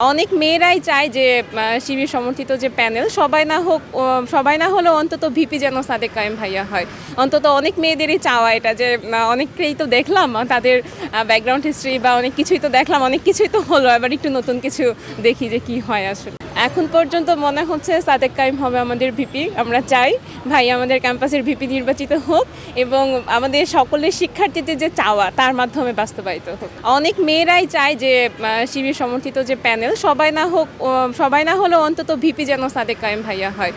অনেক মেয়েরাই চায় যে শিবির সমর্থিত যে প্যানেল, সবাই না হোক সবাই না হলেও অন্তত ভিপি যেন সাদেক কায়েম ভাইয়া হয়। অন্তত অনেক মেয়েদেরই চাওয়া এটা যে অনেককেই তো দেখলাম তাদের ব্যাকগ্রাউন্ড হিস্ট্রি বা অনেক কিছুই তো দেখলাম, অনেক কিছুই তো হলো, এবার একটু নতুন কিছু দেখি যে কি হয় আসলে। এখন পর্যন্ত মনে হচ্ছে সাদেক কাইম হবে আমাদের ভিপি। আমরা চাই ভাই আমাদের ক্যাম্পাসের ভিপি নির্বাচিত হোক এবং আমাদের সকলের শিক্ষার্থীদের যে চাওয়া, তার মাধ্যমে বাস্তবায়িত হোক। অনেক মেয়েরাই চায় যে শিবির সমর্থিত যে প্যানেল, সবাই না হোক সবাই না হলেও অন্তত ভিপি যেন সাদেক কাইম ভাইয়া হয়।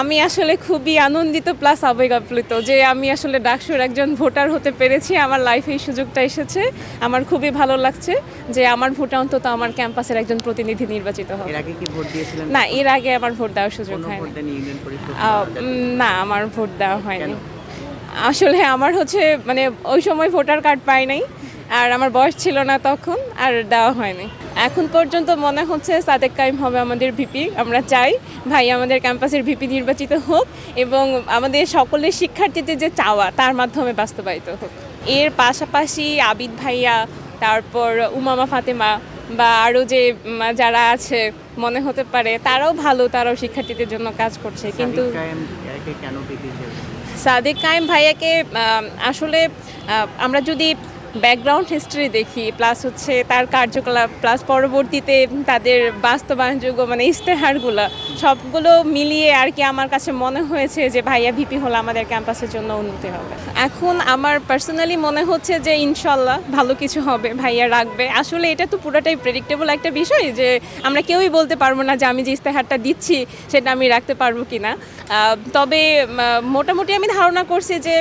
আমি আসলে খুবই আনন্দিত প্লাস আবেগ আপ্লুত যে আমি আসলে ডাকসুর একজন ভোটার হতে পেরেছি, আমার লাইফে এই সুযোগটা এসেছে। আমার খুবই ভালো লাগছে যে আমার ভোটে অন্তত আমার ক্যাম্পাসের একজন প্রতিনিধি নির্বাচিত হবে। দিয়েছিলেন না এর আগে আমার ভোট দেওয়ার সুযোগ হয়নি। না আমার ভোট দেওয়া হয়নি? আসলে আমার হচ্ছে মানে ওই সময় ভোটার কার্ড পাই নাই আর আমার বয়স ছিল না তখন আর দেওয়া হয়নি। এখন পর্যন্ত মনে হচ্ছে সাদেক কাইম হবে আমাদের ভিপি। আমরা চাই ভাই আমাদের ক্যাম্পাসের ভিপি নির্বাচিত হোক এবং আমাদের সকলের শিক্ষার্থীদের যে চাওয়া তার মাধ্যমে বাস্তবায়িত হোক। এর পাশাপাশি আবিদ ভাইয়া তারপর উমামা ফাতেমা বা আরও যে যারা আছে মনে হতে পারে তারাও ভালো তারাও শিক্ষার্থীদের জন্য কাজ করছে। কিন্তু সাদিক কায়েম ভাইয়াকে আসলে আমরা যদি ব্যাকগ্রাউন্ড হিস্ট্রি দেখি প্লাস হচ্ছে তার কার্যকলাপ প্লাস পরবর্তীতে তাদের বাস্তবায়নযোগ্য মানে ইশতেহারগুলো সবগুলো মিলিয়ে আর কি আমার কাছে মনে হয়েছে যে ভাইয়া ভিপি হলে আমাদের ক্যাম্পাসের জন্য উন্নতি হবে। এখন আমার পার্সোনালি মনে হচ্ছে যে ইনশাল্লাহ ভালো কিছু হবে ভাইয়া রাখবে। আসলে এটা তো পুরোটাই প্রেডিক্টেবল একটা বিষয় যে আমরা কেউই বলতে পারব না যে আমি যে ইস্তেহারটা দিচ্ছি সেটা আমি রাখতে পারব কি না তবে মোটামুটি আমি ধারণা করছি যে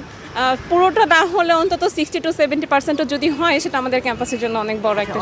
পুরোটা না হলে অন্তত সিক্সটি টু সেভেন্টি পার্সেন্টও যদি হয় সেটা আমাদের ক্যাম্পাসের জন্য অনেক বড় একটা